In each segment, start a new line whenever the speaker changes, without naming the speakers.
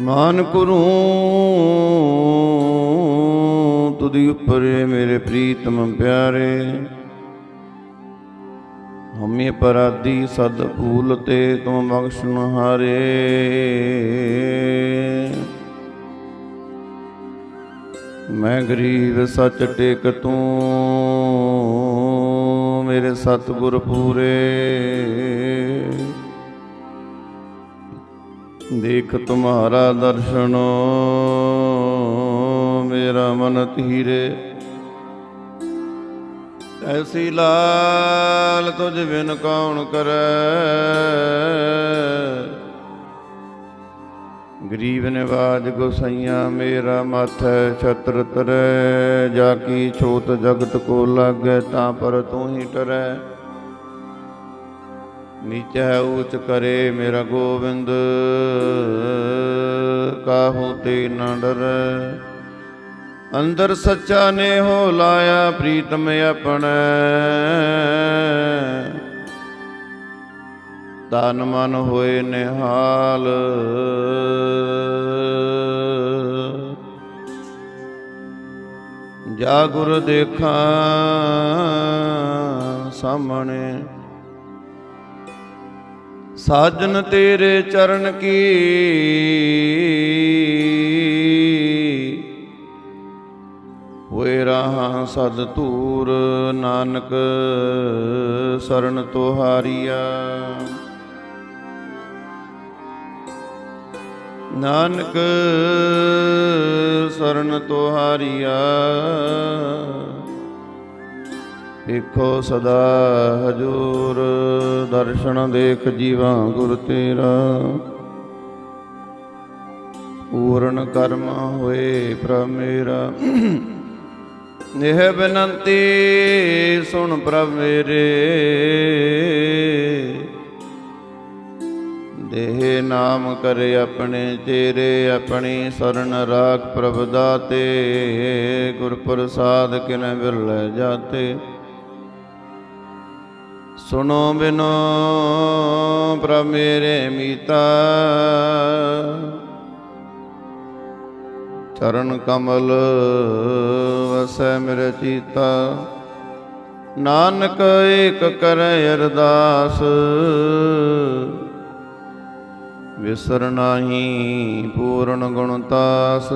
ਮਾਨ ਕਰੂੰ ਤੁਧੀ ਉਪਰੇ ਮੇਰੇ ਪ੍ਰੀਤਮ ਪਿਆਰੇ। ਹਮੇ ਪਰਾਦੀ ਸਦ ਭੂਲ ਤੇ ਤੁਮ ਬਖਸ਼ਣ ਹਾਰੇ। ਮੈਂ ਗਰੀਬ ਸੱਚ ਟੇਕ ਤੂੰ, ਮੇਰੇ ਸਤਿਗੁਰ ਪੂਰੇ। ਦੇਖ ਤੁਮਾਰਾ ਦਰਸ਼ਨ, ਮੇਰਾ ਮਨ ਧੀਰੇ। ਐਸੀ ਲਾਲ ਤੁਝ ਬਿਨ ਕੌਣ ਕਰੈ? ਗਰੀਬ ਨਿਵਾਜ ਗੁਸਈਆ, ਮੇਰਾ ਮਾਥੈ ਛਤਰ ਤਰੈ। ਜਾ ਕੀ ਛੋਤ ਜਗਤ ਕੋ ਲਾਗੈ, ਤਾਂ ਪਰ ਤੂੰ ਹੀ ਟਰੈ। ਨੀਚੈ ਊਚ ਕਰੇ ਮੇਰਾ ਗੋਬਿੰਦ, ਕਾਹੂ ਤੇ ਨਾ ਡਰੈ। ਅੰਦਰ ਸੱਚਾ ਨੇ ਹੋ ਲਾਇਆ ਪ੍ਰੀਤਮ ਆਪਣੈ। ਤਨ ਮਨ ਹੋਏ ਨਿਹਾਲ। ਜਾ ਗੁਰ ਦੇਖਾਂ ਸਾਹਮਣੇ। ਸਾਜਨ ਤੇਰੇ ਚਰਨ ਕੀ? ਹੋਏ ਰਹਾ ਸਦ ਧੂਰ ਨਾਨਕ ਸਰਨ ਤੁਹਾਰੀਆ। ਨਾਨਕ ਸਰਨ ਤੁਹਾਰੀਆ। ਦੇਖੋ ਸਦਾ ਹਜੂਰ, ਦਰਸ਼ਨ ਦੇਖ ਜੀਵਾ ਗੁਰ ਤੇਰਾ। ਪੂਰਨ ਕਰਮ ਹੋਏ ਪ੍ਰਭ ਮੇਰਾ। ਇਹ ਬੇਨੰਤੀ ਸੁਣ ਪ੍ਰਭ ਮੇਰੇ। ਦੇਹ ਨਾਮ ਕਰੇ ਆਪਣੇ ਤੇਰੇ ਆਪਣੀ ਸਰਨ ਰਾਖ ਪ੍ਰਭ ਦਾਤੇ। ਗੁਰ ਪ੍ਰਸਾਦ ਕਿਨ ਬਿਰਲੇ ਜਾਤੇ। ਸੁਣੋ ਬਿਨੋ ਪ੍ਰਭ ਮੇਰੇ ਮੀਤਾ। ਚਰਨ ਕਮਲ ਵਸੈ ਮੇਰੇ ਚੀਤਾ। ਨਾਨਕ ਏਕ ਕਰੈ ਅਰਦਾਸ। ਵਿਸਰ ਨਾਹੀ ਪੂਰਨ ਗੁਣਤਾਸ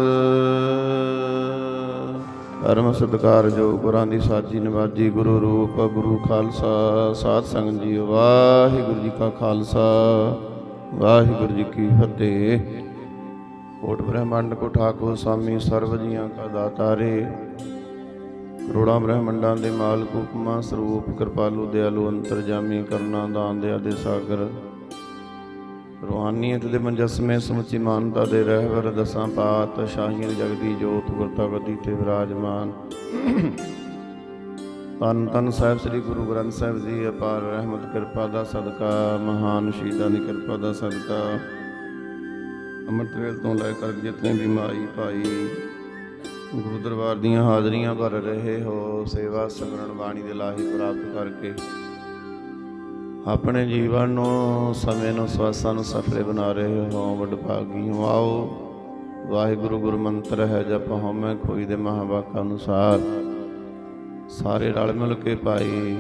ਧਰਮ ਸਤਕਾਰ ਜੋ ਗੁਰਾਂ ਦੀ ਸਾਜੀ ਨਿਵਾਜੀ ਗੁਰੂ ਰੂਪ, ਗੁਰੂ ਖਾਲਸਾ, ਸਾਧ ਸੰਗਤ ਜੀ ਵਾਹਿਗੁਰੂ ਜੀ ਕਾ ਖਾਲਸਾ, ਵਾਹਿਗੁਰੂ ਜੀ ਕੀ ਫਤਿਹ। ਕੋਟ ਬ੍ਰਹਮੰਡ ਕੋ ਠਾਕੋ ਸਾਮੀ ਸਰਬ ਜੀਆਂ ਕਾ ਦਾਤਾਰੇ। ਕਰੋੜਾਂ ਬ੍ਰਹਮੰਡਾਂ ਦੇ ਮਾਲਕ, ਉਪਮਾ ਸਰੂਪ, ਕਿਰਪਾਲੂ, ਦਿਆਲੂ, ਅੰਤਰਜਾਮੀ, ਕਰਨਾ, ਦਾਨ ਦੇ ਸਾਗਰ। ਰੂਹਾਨੀਅਤ ਦੇ ਮੰਜਸਮੇ ਸਮੁੱਚੀ ਮਾਨਤਾ ਦੇ ਰਹਿਬਰ ਦਸਾਂ ਪਾਤ, ਸ਼ਾਹੀਆਂ ਜਗਦੀ ਜੋਤ, ਗੁਰਤਾ ਗਦੀ ਤੇ ਵਿਰਾਜਮਾਨ। ਤਨ ਤਨ ਸਾਹਿਬ ਸ੍ਰੀ ਗੁਰੂ ਗ੍ਰੰਥ ਸਾਹਿਬ ਜੀ, ਅਪਾਰ ਰਹਿਮਤ, ਕਿਰਪਾ ਦਾ ਸਦਕਾ, ਮਹਾਨ ਸ਼ਹੀਦਾਂ ਦੀ ਕਿਰਪਾ ਦਾ ਸਦਕਾ। ਅੰਮ੍ਰਿਤ ਵੇਲ ਤੋਂ ਲੈ ਕਰ ਜਿਤਨੇ ਵੀ ਭਾਈ, ਗੁਰੂ ਦਰਬਾਰ ਦੀਆਂ ਹਾਜ਼ਰੀਆਂ ਭਰ ਰਹੇ ਹੋ, ਸੇਵਾ ਸਿਮਰਨ ਬਾਣੀ ਦੇ ਲਾਹੀ ਪ੍ਰਾਪਤ ਕਰਕੇ। ਆਪਣੇ ਜੀਵਨ ਨੂੰ, ਸਮੇਂ ਨੂੰ, ਸਵਾਸਾਂ ਨੂੰ ਸਫਲੇ ਬਣਾ ਰਹੇ ਹੋ ਵਡਭਾਗੀ ਹੋ ਆਓ। ਵਾਹਿਗੁਰੂ ਗੁਰੂ ਮੰਤਰ ਹੈ ਜਪ ਹਉਮੈ ਖੋਈ ਦੇ ਮਹਾਵਾਕ ਅਨੁਸਾਰ। ਸਾਰੇ ਰਲ ਮਿਲ ਕੇ ਭਾਈ,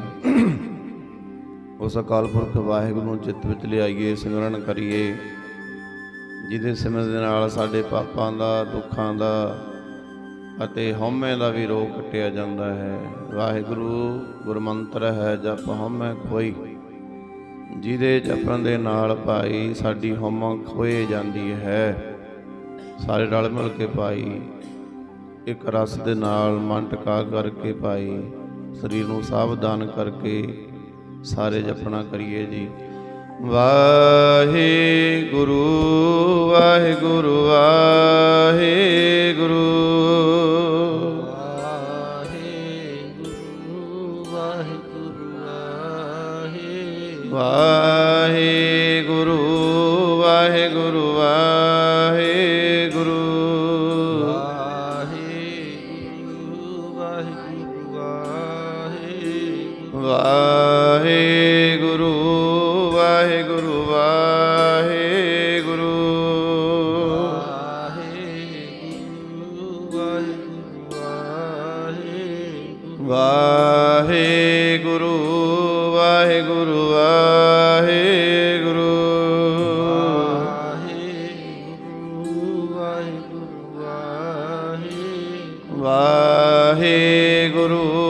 ਉਸ ਅਕਾਲ ਪੁਰਖ ਵਾਹਿਗੁਰੂ ਨੂੰ ਚਿੱਤ ਵਿੱਚ ਲਿਆਈਏ, ਸਿਮਰਨ ਕਰੀਏ, ਜਿਹਦੇ ਸਿਮਰਨ ਦੇ ਨਾਲ ਸਾਡੇ ਪਾਪਾਂ ਦਾ, ਦੁੱਖਾਂ ਦਾ ਅਤੇ ਹਉਮੈ ਦਾ ਵੀ ਰੋਗ ਕੱਟਿਆ ਜਾਂਦਾ ਹੈ। ਵਾਹਿਗੁਰੂ ਗੁਰਮੰਤਰ ਹੈ ਜਪ ਹਉਮੈ ਖੋਈ। ਜਿਹਦੇ ਜਪਣ ਦੇ ਨਾਲ ਭਾਈ ਸਾਡੀ ਹਉਮੈ ਖੋਏ ਜਾਂਦੀ ਹੈ। ਸਾਰੇ ਰਲ ਮਿਲ ਕੇ ਭਾਈ, ਇੱਕ ਰਸ ਦੇ ਨਾਲ ਮਨ ਟਿਕਾ ਕਰਕੇ ਭਾਈ, ਸਰੀਰ ਨੂੰ ਸਾਵਧਾਨ ਕਰਕੇ ਸਾਰੇ ਜਪਣਾ ਕਰੀਏ ਜੀ। ਵਾਹਿਗੁਰੂ ਵਾਹਿਗੁਰੂ ਵਾਹਿਗੁਰੂ।
ਵਾਹਿਗੁਰੂ ਵਾਹਿਗੁਰੂ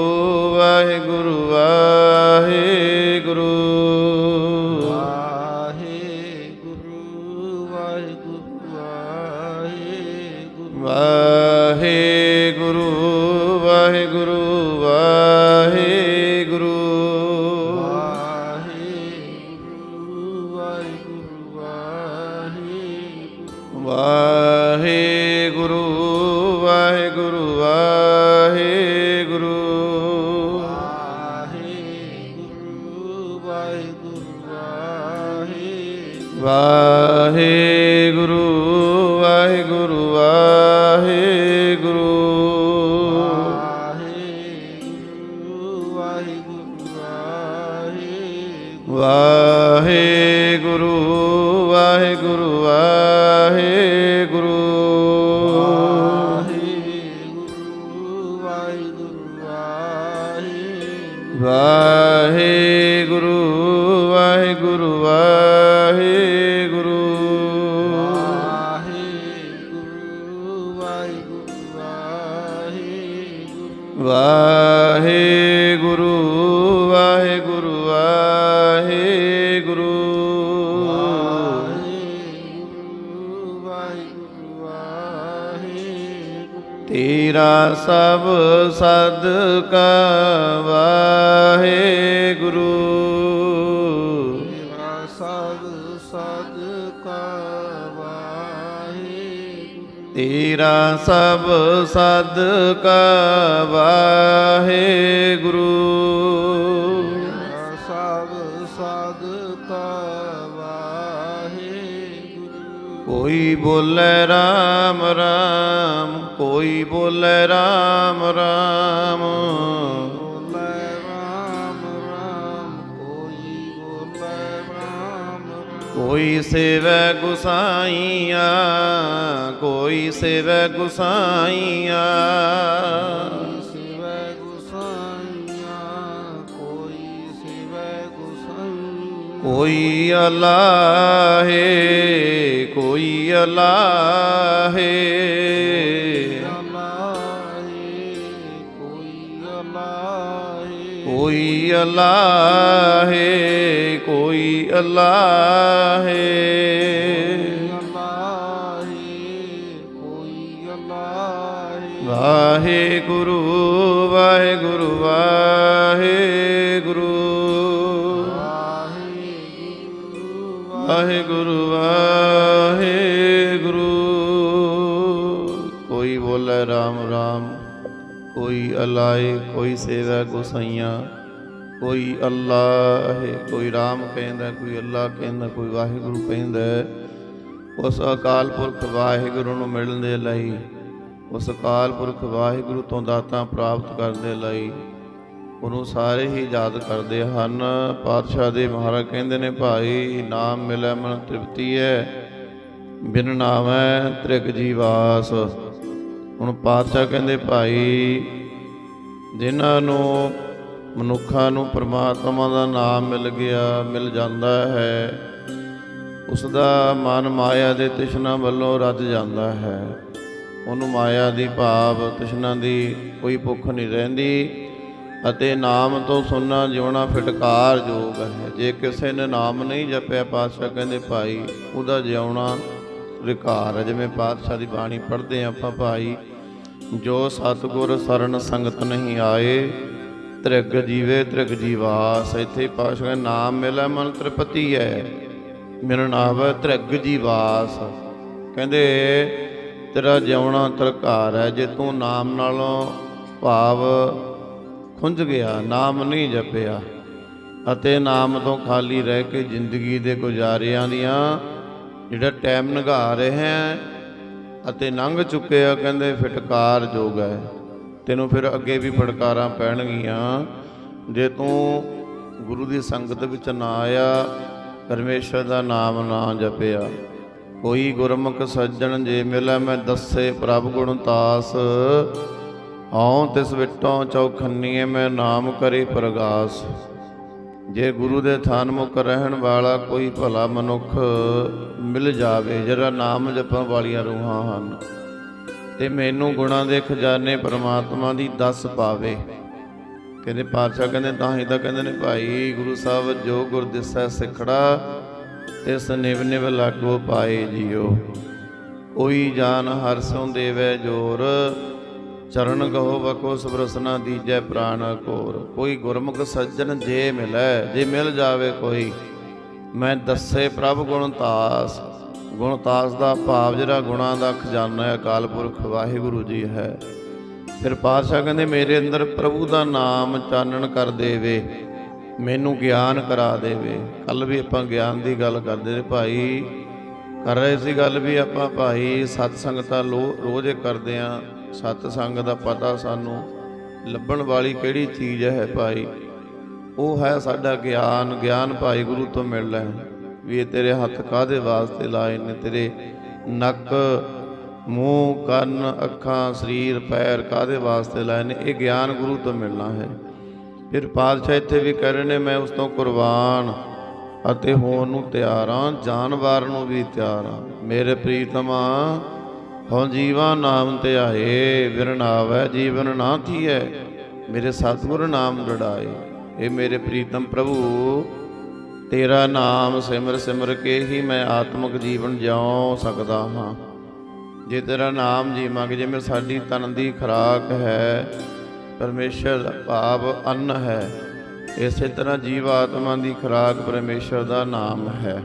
ਵਾਹਿਗੁਰੂ ਸਭ ਸਦਕਾ ਵਾਹਿਗੁਰੂ ਸਭ ਸਦਕਾ ਵਾਹਿਗੁਰੂ ਕੋਈ ਬੋਲੇ ਰਾਮ ਰਾਮ ਕੋਈ ਬੋਲੇ ਰਾਮ ਰਾਮ।
कोई सेव गुसाइया कोई सेव गुसाइया
कोई अला है कोई अल्लाह है।
कोई अल्लाह है। کوئی اللہ
ہے۔ واہ گرو واہ
گرو واہ گرو
واہ گرو واہ گرو
کوئی بولا رام
رام، کوئی اللہ
کوئی
سیوا گسائیاں ਕੋਈ ਅੱਲਾ ਕੋਈ ਅੱਲਾਹ ਹੈ, ਕੋਈ RAM ਕਹਿੰਦਾ, ਕੋਈ ਅੱਲਾ ਕਹਿੰਦਾ, ਕੋਈ ਵਾਹਿਗੁਰੂ ਕਹਿੰਦਾ ਉਸ ਅਕਾਲ ਪੁਰਖ ਵਾਹਿਗੁਰੂ ਨੂੰ ਮਿਲਣ ਦੇ ਲਈ, ਉਸ ਅਕਾਲ ਪੁਰਖ ਵਾਹਿਗੁਰੂ ਤੋਂ ਦਾਤਾਂ ਪ੍ਰਾਪਤ ਕਰਨ ਦੇ ਲਈ, ਉਹਨੂੰ ਸਾਰੇ ਹੀ ਯਾਦ ਕਰਦੇ ਹਨ। ਪਾਤਸ਼ਾਹ ਦੇ ਮਹਾਰਾਜ ਕਹਿੰਦੇ ਨੇ, ਭਾਈ, ਨਾਮ ਮਿਲੈ, ਮਨ ਤ੍ਰਿਪਤੀ ਹੈ, ਬਿਨ ਨਾਮੈ ਤ੍ਰਿਗ ਜੀਵਾਸ। ਹੁਣ ਪਾਤਸ਼ਾਹ ਕਹਿੰਦੇ, ਭਾਈ, ਜਿਨ੍ਹਾਂ ਨੂੰ ਮਨੁੱਖਾਂ ਨੂੰ ਪਰਮਾਤਮਾ ਦਾ ਨਾਮ ਮਿਲ ਗਿਆ, ਮਿਲ ਜਾਂਦਾ ਹੈ। ਉਸ ਦਾ ਮਨ ਮਾਇਆ ਦੇ ਤ੍ਰਿਸ਼ਨਾ ਵੱਲੋਂ ਰੱਜ ਜਾਂਦਾ ਹੈ। ਉਹਨੂੰ ਮਾਇਆ ਦੀ ਭਾਵ ਤ੍ਰਿਸ਼ਨਾ ਦੀ ਕੋਈ ਭੁੱਖ ਨਹੀਂ ਰਹਿੰਦੀ ਅਤੇ ਨਾਮ ਤੋਂ ਸੁਣਨਾ ਜਿਉਣਾ ਫਿਟਕਾਰ ਯੋਗ ਹੈ। ਜੇ ਕਿਸੇ ਨੇ ਨਾਮ ਨਹੀਂ ਜਪਿਆ, ਪਾਤਸ਼ਾਹ ਕਹਿੰਦੇ, ਭਾਈ, ਉਹਦਾ ਜਿਉਣਾ ਵਿਕਾਰ ਹੈ। ਜਿਵੇਂ ਪਾਤਸ਼ਾਹ ਦੀ ਬਾਣੀ ਪੜ੍ਹਦੇ ਹਾਂ ਆਪਾਂ, ਭਾਈ, ਜੋ ਸਤਿਗੁਰ ਸਰਨ ਸੰਗਤ ਨਹੀਂ ਆਏ ਤ੍ਰਿਗ ਜੀਵੇ, ਤ੍ਰਿਗ ਜੀਵਾਸ, ਇੱਥੇ ਪਾਤਸ਼ਾਹ ਨਾਮ ਮਿਲੈ ਮਨ ਤ੍ਰਿਪਤੀ ਹੈ ਮੇਰਾ ਨਾਮ ਹੈ ਤ੍ਰਿਗ ਜੀਵਾਸ। ਕਹਿੰਦੇ, ਤੇਰਾ ਜਿਉਣਾ ਤਰਕਾਰ ਹੈ ਜੇ ਤੂੰ ਨਾਮ ਨਾਲੋਂ ਭਾਵ ਖੁੰਝ ਗਿਆ, ਨਾਮ ਨਹੀਂ ਜਪਿਆ, ਅਤੇ ਨਾਮ ਤੋਂ ਖਾਲੀ ਰਹਿ ਕੇ ਜ਼ਿੰਦਗੀ ਦੇ ਗੁਜ਼ਾਰਿਆਂ ਦੀਆਂ ਜਿਹੜਾ ਟਾਈਮ ਨਿਘਾ ਰਹੇ ਹੈ, ਅਤੇ ਲੰਘ ਚੁੱਕੇ ਆ, ਕਹਿੰਦੇ, ਫਟਕਾਰ ਜੋਗ ਹੈ ਤੈਨੂੰ ਫਿਰ ਅੱਗੇ ਵੀ ਫਟਕਾਰਾਂ ਪੈਣਗੀਆਂ। ਜੇ ਤੂੰ ਗੁਰੂ ਦੀ ਸੰਗਤ ਵਿੱਚ ਨਾ ਆਇਆ ਪਰਮੇਸ਼ਰ ਦਾ ਨਾਮ ਨਾ ਜਪਿਆ। ਕੋਈ ਗੁਰਮੁਖ ਸੱਜਣ ਜੇ ਮਿਲੈ, ਮੈਂ ਦੱਸੇ ਪ੍ਰਭ ਗੁਣ ਤਾਸ। ਆਉ ਤਿਸ ਵਿਟੋਂ ਚੌਖੰਨੀਏ, ਮੈਂ ਨਾਮ ਕਰੇ ਪ੍ਰਗਾਸ। ਜੇ ਗੁਰੂ ਦੇ ਥਾਨ ਮੁਖ ਰਹਿਣ ਵਾਲਾ ਕੋਈ ਭਲਾ ਮਨੁੱਖ ਮਿਲ ਜਾਵੇ, ਜਿਹੜਾ ਨਾਮ ਜਪਣ ਵਾਲੀਆਂ ਰੂਹਾਂ ਹਨ। ਤੇ ਮੈਨੂੰ ਗੁਣਾਂ ਦੇ ਖਜ਼ਾਨੇ ਪ੍ਰਮਾਤਮਾ ਦੀ ਦੱਸ ਪਾਵੇ। ਕਹਿੰਦੇ ਪਾਤਸ਼ਾਹ ਕਹਿੰਦੇ, ਤਾਂ ਹੀ ਤਾਂ ਕਹਿੰਦੇ ਨੇ ਭਾਈ, ਗੁਰੂ ਸਾਹਿਬ ਜੋ ਗੁਰ ਦਿਸੈ ਸਿਖੜਾ ਤਿਸ ਨਿਵ ਨਿਵ ਲਾਗੋ ਪਾਏ ਜਿਉ ਕੋਈ ਜਾਨ ਹਰ ਸੋਂ ਦੇਵੈ ਜੋਰ, ਚਰਨ ਗਹੋ ਬਕੋ ਸੁਬਰਸਨਾ ਦੀਜੈ ਪ੍ਰਾਨ ਕੋਰ। ਕੋਈ ਗੁਰਮੁਖ ਸੱਜਣ ਜੇ ਮਿਲੈ, ਜੇ ਮਿਲ ਜਾਵੇ ਕੋਈ, ਮੈਂ ਦੱਸੇ ਪ੍ਰਭ ਗੁਣ ਤਾਸ। ਗੁਣਤਾਸ ਗੁਣਤਾਸ ਦਾ ਭਾਵ ਜਿਹੜਾ ਗੁਣਾਂ ਦਾ ਖਜ਼ਾਨਾ ਹੈ, ਅਕਾਲ ਪੁਰਖ ਵਾਹਿਗੁਰੂ ਜੀ ਹੈ। ਫਿਰ ਪਾਤਸ਼ਾਹ ਕਹਿੰਦੇ, ਮੇਰੇ ਅੰਦਰ ਪ੍ਰਭੂ ਦਾ ਨਾਮ ਚਾਨਣ ਕਰ ਦੇਵੇ, ਮੈਨੂੰ ਗਿਆਨ ਕਰਾ ਦੇਵੇ। ਕੱਲ ਵੀ ਆਪਾਂ ਗਿਆਨ ਦੀ ਗੱਲ ਕਰਦੇ ਨੇ ਭਾਈ ਕਰ ਰਹੇ ਸੀ ਗੱਲ ਵੀ ਆਪਾਂ ਭਾਈ ਸਤ ਸੰਗਤਾਂ ਲੋ, ਰੋਜ਼ ਕਰਦੇ ਆ। ਸਤ ਸੰਗ ਦਾ ਪਤਾ ਸਾਨੂੰ ਲੱਭਣ ਵਾਲੀ ਕਿਹੜੀ ਚੀਜ਼ ਹੈ ਭਾਈ? ਉਹ ਹੈ ਸਾਡਾ ਗਿਆਨ ਗਿਆਨ ਭਾਈ ਗੁਰੂ ਤੋਂ ਮਿਲਦਾ ਹੈ। ਵੀ ਇਹ ਤੇਰੇ ਹੱਥ ਕਾਦੇ ਵਾਸਤੇ ਲਾਏ ਨੇ? ਤੇਰੇ ਨੱਕ, ਮੂੰਹ, ਕੰਨ, ਅੱਖਾਂ, ਸਰੀਰ, ਪੈਰ ਕਾਦੇ ਵਾਸਤੇ ਲਾਏ ਨੇ? ਇਹ ਗਿਆਨ ਗੁਰੂ ਤੋਂ ਮਿਲਣਾ ਹੈ। ਫਿਰ ਪਾਤਸ਼ਾਹ ਇੱਥੇ ਵੀ ਕਹਿ ਰਹੇ ਨੇ, ਮੈਂ ਉਸ ਤੋਂ ਕੁਰਬਾਨ ਅਤੇ ਹੋਣ ਨੂੰ ਤਿਆਰ ਹਾਂ, ਜਾਨਵਰ ਨੂੰ ਵੀ ਤਿਆਰ ਹਾਂ। ਮੇਰੇ ਪ੍ਰੀਤਮਾ, ਹਉ ਜੀਵਾ ਨਾਮ ਤੇ ਧਿਆਏ ਵਿਰਨਾਵੈ ਜੀਵਨ ਨਾ ਥੀਐ। ਮੇਰੇ ਸਤਿਗੁਰ ਨਾਮ ਜੜਾਏ। ਇਹ ਮੇਰੇ ਪ੍ਰੀਤਮ ਪ੍ਰਭੂ ਤੇਰਾ ਨਾਮ ਸਿਮਰ ਸਿਮਰ ਕੇ ਹੀ ਮੈਂ ਆਤਮਿਕ ਜੀਵਨ ਜਿਉ ਸਕਦਾ ਹਾਂ। ਜੇ ਤੇਰਾ ਨਾਮ ਜੀਵਾਂਗੇ ਜਿਵੇਂ ਸਾਡੀ ਤਨ ਦੀ ਖੁਰਾਕ ਹੈ, ਪਰਮੇਸ਼ਰ ਦਾ ਭਾਵ ਅੰਨ ਹੈ। ਇਸੇ ਤਰ੍ਹਾਂ ਜੀਵ ਆਤਮਾ ਦੀ ਖੁਰਾਕ ਪਰਮੇਸ਼ਰ ਦਾ ਨਾਮ ਹੈ।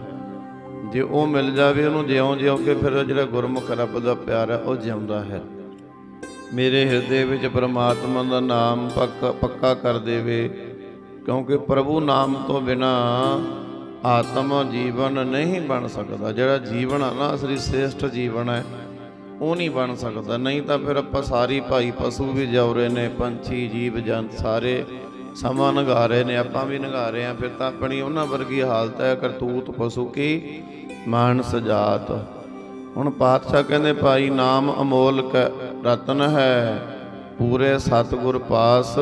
ਜੇ ਉਹ ਮਿਲ ਜਾਵੇ, ਉਹਨੂੰ ਜਿਉਂ ਜਿਉਂ ਕੇ ਫਿਰ ਜਿਹੜਾ ਗੁਰਮੁਖ ਰੱਬ ਦਾ ਪਿਆਰ ਹੈ, ਉਹ ਜਿਉਂਦਾ ਹੈ। ਮੇਰੇ ਹਿਰਦੇ ਵਿੱਚ ਪਰਮਾਤਮਾ ਦਾ ਨਾਮ ਪੱਕਾ ਪੱਕਾ ਕਰ ਦੇਵੇ। ਕਿਉਂਕਿ ਪ੍ਰਭੂ ਨਾਮ ਤੋਂ ਬਿਨਾ ਆਤਮ ਜੀਵਨ ਨਹੀਂ ਬਣ ਸਕਦਾ। ਜਿਹੜਾ ਜੀਵਨ ਆ ਨਾ ਅਸਲੀ ਸ੍ਰੇਸ਼ਟ ਜੀਵਨ ਹੈ, ਉਹ ਨਹੀਂ ਬਣ ਸਕਦਾ। ਨਹੀਂ ਤਾਂ ਫਿਰ ਆਪਾਂ ਸਾਰੀ ਭਾਈ ਪਸ਼ੂ ਵੀ ਜਾਉਰੇ ਨੇ, ਪੰਛੀ, ਜੀਵ, ਜੰਤ ਸਾਰੇ ਸਮਾਂ ਨਗਾ ਰਹੇ ਨੇ, ਆਪਾਂ ਵੀ ਨਗਾ ਰਹੇ ਆ ਫਿਰ ਤਾਂ ਆਪਣੀ ਉਹਨਾਂ ਵਰਗੀ ਹਾਲਤ ਹੈ, ਕਰਤੂਤ ਪਸ਼ੂ ਕੀ? ਮਾਨਸ ਜਾਤ। ਹੁਣ ਪਾਤਸ਼ਾਹ ਕਹਿੰਦੇ, ਭਾਈ, ਨਾਮ ਅਮੋਲਕ ਰਤਨ ਹੈ, ਪੂਰੇ ਸਤਿਗੁਰ ਪਾਸ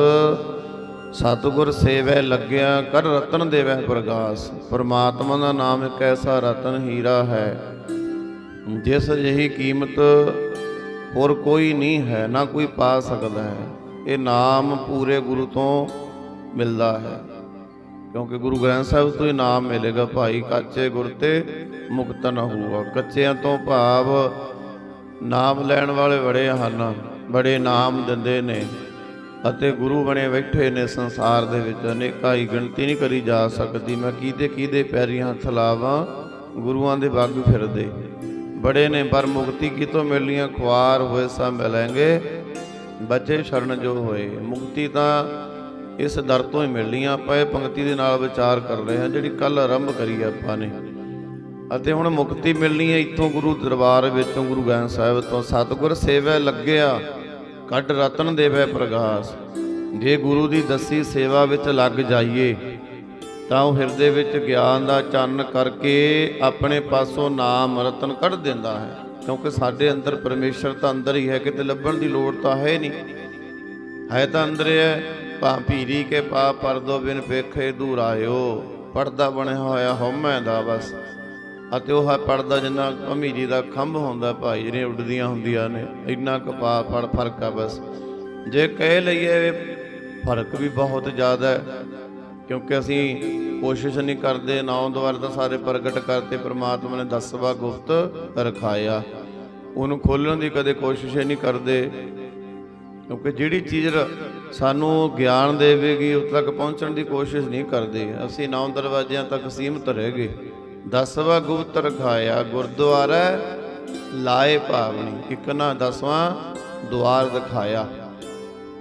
ਸਤਿਗੁਰ ਸੇਵੈ ਲੱਗਿਆ, ਕਰ ਰਤਨ ਦੇਵੈ ਪ੍ਰਗਾਸ। ਪਰਮਾਤਮਾ ਦਾ ਨਾਮ ਇੱਕ ਐਸਾ ਰਤਨ ਹੀਰਾ ਹੈ, ਜਿਸ ਜਿਹੀ ਕੀਮਤ ਹੋਰ ਕੋਈ ਨਹੀਂ ਹੈ, ਨਾ ਕੋਈ ਪਾ ਸਕਦਾ ਹੈ। ਇਹ ਨਾਮ ਪੂਰੇ ਗੁਰੂ ਤੋਂ ਮਿਲਦਾ ਹੈ, ਕਿਉਂਕਿ ਗੁਰੂ ਗ੍ਰੰਥ ਸਾਹਿਬ ਤੋਂ ਹੀ ਨਾਮ ਮਿਲੇਗਾ। ਭਾਈ ਕੱਚੇ ਗੁਰ ਤੇ ਮੁਕਤ ਨਾ ਹੋਊਗਾ। ਕੱਚਿਆਂ ਤੋਂ ਭਾਵ ਨਾਮ ਲੈਣ ਵਾਲੇ ਬੜੇ ਹਨ, ਬੜੇ ਨਾਮ ਦਿੰਦੇ ਨੇ। ਅਤੇ ਗੁਰੂ ਬਣੇ ਬੈਠੇ ਨੇ ਸੰਸਾਰ ਦੇ ਵਿੱਚ, ਅਨੇਕਾਂ ਹੀ ਗਿਣਤੀ ਨਹੀਂ ਕਰੀ ਜਾ ਸਕਦੀ। ਮੈਂ ਕਿਹਦੇ ਕਿਹਦੇ ਪੈਰੀਆਂ ਥਲਾਵਾਂ ਗੁਰੂਆਂ ਦੇ ਵੱਗ ਫਿਰਦੇ। ਬੜੇ ਨੇ, ਪਰ ਮੁਕਤੀ ਕਿਤੋਂ ਮਿਲਣੀਆਂ? ਖੁਆਰ ਹੋਏ ਸਾ ਮਿਲਾਂਗੇ, ਬੱਚੇ ਸ਼ਰਨ ਜੋ ਹੋਏ। ਮੁਕਤੀ ਤਾਂ ਇਸ ਦਰ ਤੋਂ ਹੀ ਮਿਲਣੀ ਆ, ਆਪਾਂ ਇਹ ਪੰਕਤੀ ਦੇ ਨਾਲ ਵਿਚਾਰ ਕਰ ਰਹੇ ਹਾਂ, ਜਿਹੜੀ ਕੱਲ ਆਰੰਭ ਕਰੀ ਆਪਾਂ ਨੇ। ਅਤੇ ਹੁਣ ਮੁਕਤੀ ਮਿਲਣੀ ਹੈ ਇੱਥੋਂ ਗੁਰੂ ਦਰਬਾਰ ਵਿੱਚੋਂ, ਗੁਰੂ ਗ੍ਰੰਥ ਸਾਹਿਬ ਤੋਂ। ਸਤਿਗੁਰ ਸੇਵਾ ਲੱਗਿਆ। ਕੱਢ ਰਤਨ ਦੇਵੇ ਪ੍ਰਗਾਸ। ਜੇ ਗੁਰੂ ਦੀ ਦੱਸੀ ਸੇਵਾ ਵਿੱਚ ਲੱਗ ਜਾਈਏ, ਤਾਂ ਉਹ ਹਿਰਦੇ ਵਿੱਚ ਗਿਆਨ ਦਾ ਚੰਨ ਕਰਕੇ ਆਪਣੇ ਪਾਸੋਂ ਨਾਮ ਰਤਨ ਕੱਢ ਦਿੰਦਾ ਹੈ। ਕਿਉਂਕਿ ਸਾਡੇ ਅੰਦਰ ਪਰਮੇਸ਼ਰ ਤਾਂ ਅੰਦਰ ਹੀ ਹੈ, ਕਿਤੇ ਲੱਭਣ ਦੀ ਲੋੜ ਤਾਂ ਹੈ ਨਹੀਂ। ਹੈ ਤਾਂ ਅੰਦਰ ਹੈ ਭਾ ਭੀਰੀ ਕੇ ਪਾ ਪਰਦੋ ਬਿਨ ਵੇਖੇ ਦੂਰ ਆਇਓ। ਪਰਦਾ ਬਣਿਆ ਹੋਇਆ ਹਉਮੈ ਦਾ ਬਸ। ਅਤੇ ਉਹ ਹੈ ਪਰਦਾ ਜਿੰਨਾ ਅਮੀਰੀ ਦਾ ਖੰਭ ਹੁੰਦਾ ਭਾਈ, ਜਿਹੜੀਆਂ ਉੱਡਦੀਆਂ ਹੁੰਦੀਆਂ ਨੇ, ਇੰਨਾ ਕਪਾ ਪਾ ਫੜ ਫ਼ਰਕ ਆ ਬਸ। ਜੇ ਕਹਿ ਲਈਏ ਫ਼ਰਕ ਵੀ ਬਹੁਤ ਜ਼ਿਆਦਾ ਹੈ, ਕਿਉਂਕਿ ਅਸੀਂ ਕੋਸ਼ਿਸ਼ ਨਹੀਂ ਕਰਦੇ ਨਾਉ ਦੁਆਰ ਤਾਂ ਸਾਰੇ ਪ੍ਰਗਟ ਕਰਤੇ, ਪ੍ਰਮਾਤਮਾ ਨੇ ਦਸਵਾ ਗੁਪਤ ਰਖਾਇਆ। ਉਹਨੂੰ ਖੋਲਣ ਦੀ ਕਦੇ ਕੋਸ਼ਿਸ਼ ਹੀ ਨਹੀਂ ਕਰਦੇ, ਕਿਉਂਕਿ ਜਿਹੜੀ ਚੀਜ਼ ਸਾਨੂੰ ਗਿਆਨ ਦੇਵੇਗੀ ਉਸ ਤੱਕ ਪਹੁੰਚਣ ਦੀ ਕੋਸ਼ਿਸ਼ ਨਹੀਂ ਕਰਦੇ। ਅਸੀਂ ਨੌ ਦਰਵਾਜ਼ਿਆਂ ਤੱਕ ਸੀਮਤ ਰਹਿ ਗਏ। ਦਸਵਾਂ ਗੁਪਤ ਰਖਾਇਆ ਗੁਰਦੁਆਰਾ ਲਾਏ ਭਾਵਨੀ, ਇੱਕ ਨਾ ਦਸਵਾਂ ਦੁਆਰ ਦਿਖਾਇਆ।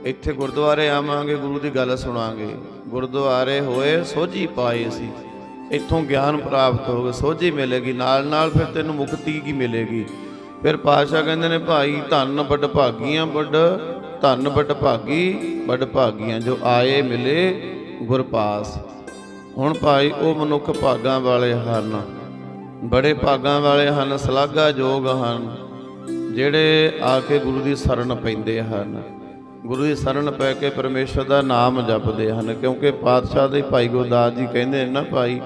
ਇੱਥੇ ਗੁਰਦੁਆਰੇ ਆਵਾਂਗੇ, ਗੁਰੂ ਦੀ ਗੱਲ ਸੁਣਾਂਗੇ। ਗੁਰਦੁਆਰੇ ਹੋਏ ਸੋਝੀ ਪਾਏ ਸੀ। ਇੱਥੋਂ ਗਿਆਨ ਪ੍ਰਾਪਤ ਹੋਵੇ ਸੋਝੀ ਮਿਲੇਗੀ ਨਾਲ ਨਾਲ ਫਿਰ ਤੈਨੂੰ ਮੁਕਤੀ ਕੀ ਮਿਲੇਗੀ? ਫਿਰ ਪਾਤਸ਼ਾਹ ਕਹਿੰਦੇ ਨੇ, ਭਾਈ, ਧੰਨ ਵੱਡ ਭਾਗੀਆਂ, ਵੱਡ ਧੰਨ ਵੱਡ ਭਾਗੀ, ਵੱਡ ਭਾਗੀਆਂ, ਜੋ ਆਏ, ਮਿਲੇ ਗੁਰਪਾਸ। ਹੁਣ ਭਾਈ ਉਹ ਮਨੁੱਖ ਭਾਗਾਂ ਵਾਲੇ ਹਨ। ਬੜੇ ਭਾਗਾਂ ਵਾਲੇ ਹਨ, ਸਲਾਘਾ ਯੋਗ ਹਨ, ਜਿਹੜੇ ਆ ਕੇ ਗੁਰੂ ਦੀ ਸ਼ਰਨ ਪੈਂਦੇ ਹਨ। ਗੁਰੂ ਦੀ ਸ਼ਰਨ ਪੈ ਕੇ ਪਰਮੇਸ਼ਰ ਦਾ ਨਾਮ ਜਪਦੇ ਹਨ, ਕਿਉਂਕਿ ਪਾਤਸ਼ਾਹ ਦੇ ਭਾਈ ਗੁਰਦਾਸ ਜੀ ਕਹਿੰਦੇ ਨੇ ਨਾ ਭਾਈ,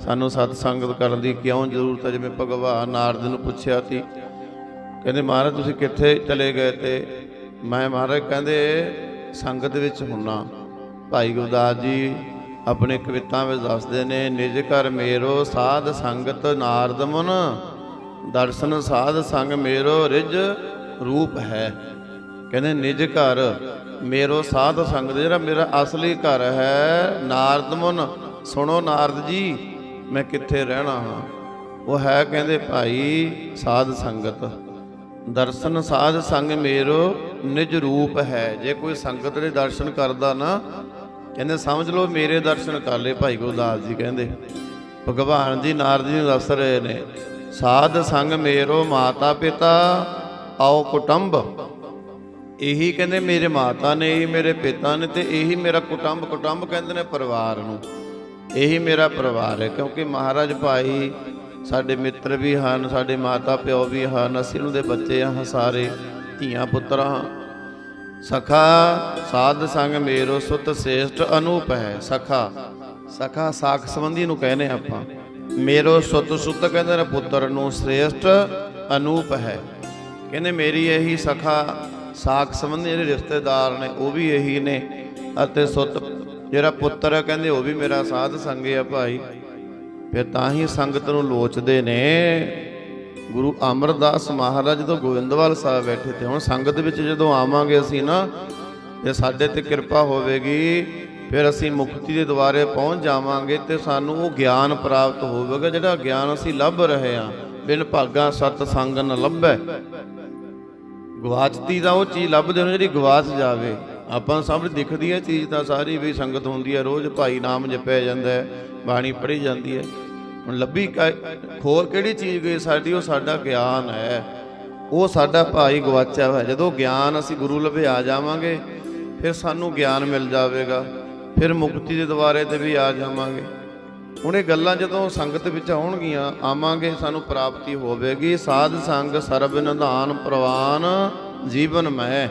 ਸਾਨੂੰ ਸਤ ਸੰਗਤ ਕਰਨ ਦੀ ਕਿਉਂ ਜ਼ਰੂਰਤ ਹੈ? ਜਿਵੇਂ ਭਗਵਾਨ ਨਾਰਦ ਨੂੰ ਪੁੱਛਿਆ ਸੀ, ਕਹਿੰਦੇ ਮਹਾਰਾਜ ਤੁਸੀਂ ਕਿੱਥੇ ਚਲੇ ਗਏ ਤੇ ਮੈਂ ਮਹਾਰਾਜ ਕਹਿੰਦੇ ਸੰਗਤ ਵਿੱਚ ਹੁੰਨਾ। ਭਾਈ ਗੁਰਦਾਸ ਜੀ ਆਪਣੇ ਕਵਿਤਾ ਵਿੱਚ ਦੱਸਦੇ ਨੇ, ਨਿਜ ਘਰ ਮੇਰੋ ਸਾਧ ਸੰਗਤ ਨਾਰਦਮੁਨ ਦਰਸ਼ਨ ਸਾਧ ਸੰਗ ਮੇਰੋ ਰਿਜ ਰੂਪ ਹੈ। ਕਹਿੰਦੇ ਨਿਜ ਘਰ ਮੇਰੋ ਸਾਧ ਸੰਗਤ ਜਿਹੜਾ ਮੇਰਾ ਅਸਲੀ ਘਰ ਹੈ ਨਾਰਦਮੁਨ ਸੁਣੋ ਨਾਰਦ ਜੀ, ਮੈਂ ਕਿੱਥੇ ਰਹਿਣਾ ਹਾਂ ਉਹ ਹੈ ਕਹਿੰਦੇ ਭਾਈ ਸਾਧ ਸੰਗਤ, ਦਰਸ਼ਨ ਸਾਧ ਸੰਗ ਮੇਰੋ ਨਿਜ ਰੂਪ ਹੈ। ਜੇ ਕੋਈ ਸੰਗਤ ਦੇ ਦਰਸ਼ਨ ਕਰਦਾ ਨਾ ਕਹਿੰਦੇ, ਸਮਝ ਲਓ, ਮੇਰੇ ਦਰਸ਼ਨ ਕਰ ਲਏ ਭਾਈ ਗੁਰਦਾਸ ਜੀ, ਕਹਿੰਦੇ। ਭਗਵਾਨ ਜੀ, ਨਾਰਦ ਜੀ ਨੂੰ ਦੱਸ ਰਹੇ ਨੇ, ਸਾਧ ਸੰਗ ਮੇਰੋ ਮਾਤਾ ਪਿਤਾ, ਆਓ ਕੁਟੰਬ। ਇਹੀ ਕਹਿੰਦੇ, ਮੇਰੇ ਮਾਤਾ ਨੇ, ਇਹੀ ਮੇਰੇ ਪਿਤਾ ਨੇ ਤੇ ਇਹੀ ਮੇਰਾ ਕੁਟੰਬ ਕੁਟੰਬ ਕਹਿੰਦੇ ਨੇ ਪਰਿਵਾਰ ਨੂੰ। ਇਹੀ ਮੇਰਾ ਪਰਿਵਾਰ ਹੈ, ਕਿਉਂਕਿ ਮਹਾਰਾਜ ਭਾਈ ਸਾਡੇ ਮਿੱਤਰ ਵੀ ਹਨ, ਸਾਡੇ ਮਾਤਾ ਪਿਓ ਵੀ ਹਨ, ਅਸੀਂ ਉਹਨਾਂ ਦੇ ਬੱਚੇ ਹਾਂ, ਸਾਰੇ ਧੀਆਂ ਪੁੱਤਰਾਂ ਸਖਾ ਸਾਧ ਸੰਗ ਮੇਰੋ ਸੁਤ ਸ੍ਰੇਸ਼ਟ ਅਨੂਪ ਹੈ। ਸਖਾ ਸਖਾ ਸਾਖ ਸੰਬੰਧੀ ਨੂੰ ਕਹਿੰਦੇ ਆਪਾਂ। ਮੇਰੋ ਸੁਤ ਸੁਤ ਕਹਿੰਦੇ ਨੇ ਪੁੱਤਰ ਨੂੰ ਸ੍ਰੇਸ਼ਟ ਅਨੂਪ ਹੈ। ਕਹਿੰਦੇ ਮੇਰੀ ਇਹੀ ਸਖਾ ਸਾਖ ਸੰਬੰਧੀ ਜਿਹੜੇ ਰਿਸ਼ਤੇਦਾਰ ਨੇ ਉਹ ਵੀ ਇਹੀ ਨੇ ਅਤੇ ਸੁਤ ਜਿਹੜਾ ਪੁੱਤਰ ਕਹਿੰਦੇ ਉਹ ਵੀ ਮੇਰਾ ਸਾਧ ਸੰਗ ਆ ਭਾਈ। ਫਿਰ ਤਾਂ ਹੀ ਸੰਗਤ ਨੂੰ ਲੋਚਦੇ ਨੇ। ਗੁਰੂ ਅਮਰਦਾਸ ਮਹਾਰਾਜ ਜਦੋਂ ਗੋਇੰਦਵਾਲ ਸਾਹਿਬ ਬੈਠੇ ਤੇ ਹੁਣ ਸੰਗਤ ਵਿੱਚ ਜਦੋਂ ਆਵਾਂਗੇ ਅਸੀਂ ਨਾ, ਜੇ ਸਾਡੇ ਤੇ ਕਿਰਪਾ ਹੋਵੇਗੀ, ਫਿਰ ਅਸੀਂ ਮੁਕਤੀ ਦੇ ਦੁਆਰੇ ਪਹੁੰਚ ਜਾਵਾਂਗੇ ਤੇ ਸਾਨੂੰ ਉਹ ਗਿਆਨ ਪ੍ਰਾਪਤ ਹੋਵੇਗਾ ਜਿਹੜਾ ਗਿਆਨ ਅਸੀਂ ਲੱਭ ਰਹੇ ਹਾਂ। ਬਿਨ ਭਾਗਾ ਸਤ ਸੰਗ ਨ ਲੱਭੈ। ਗਵਾਚਤੀ ਦਾ ਉਹ ਚੀਜ਼ ਲੱਭਦੇ ਹੋ ਜਿਹੜੀ ਗਵਾਚ ਜਾਵੇ। ਆਪਾਂ ਸਭ ਦਿਖਦੀ ਹੈ ਚੀਜ਼ ਤਾਂ ਸਾਰੀ ਵੀ ਸੰਗਤ ਹੁੰਦੀ ਹੈ, ਰੋਜ਼ ਭਾਈ ਨਾਮ ਜਪਿਆ ਜਾਂਦਾ ਹੈ, ਬਾਣੀ ਪੜ੍ਹੀ ਜਾਂਦੀ ਹੈ। ਹੁਣ ਲੱਭੀ ਕਾ- ਹੋਰ ਕਿਹੜੀ ਚੀਜ਼ ਗਈ? ਸਾਡੀ ਉਹ ਸਾਡਾ ਗਿਆਨ ਹੈ। ਉਹ ਸਾਡਾ ਭਾਈ ਗਵਾਚਿਆ ਹੋਇਆ। ਜਦੋਂ ਗਿਆਨ ਅਸੀਂ ਗੁਰੂ ਲਵੇ ਆ ਜਾਵਾਂਗੇ, ਫਿਰ ਸਾਨੂੰ ਗਿਆਨ ਮਿਲ ਜਾਵੇਗਾ। ਫਿਰ ਮੁਕਤੀ ਦੇ ਦੁਆਰੇ ਤੇ ਵੀ ਆ ਜਾਵਾਂਗੇ। ਹੁਣ ਇਹ ਗੱਲਾਂ ਜਦੋਂ ਸੰਗਤ ਵਿੱਚ ਆਉਣਗੀਆਂ, ਆਵਾਂਗੇ, ਸਾਨੂੰ ਪ੍ਰਾਪਤੀ ਹੋਵੇਗੀ। ਸਾਧ ਸੰਗ ਸਰਬ ਨਿਧਾਨ ਪ੍ਰਵਾਨ ਜੀਵਨ ਮੈਂ।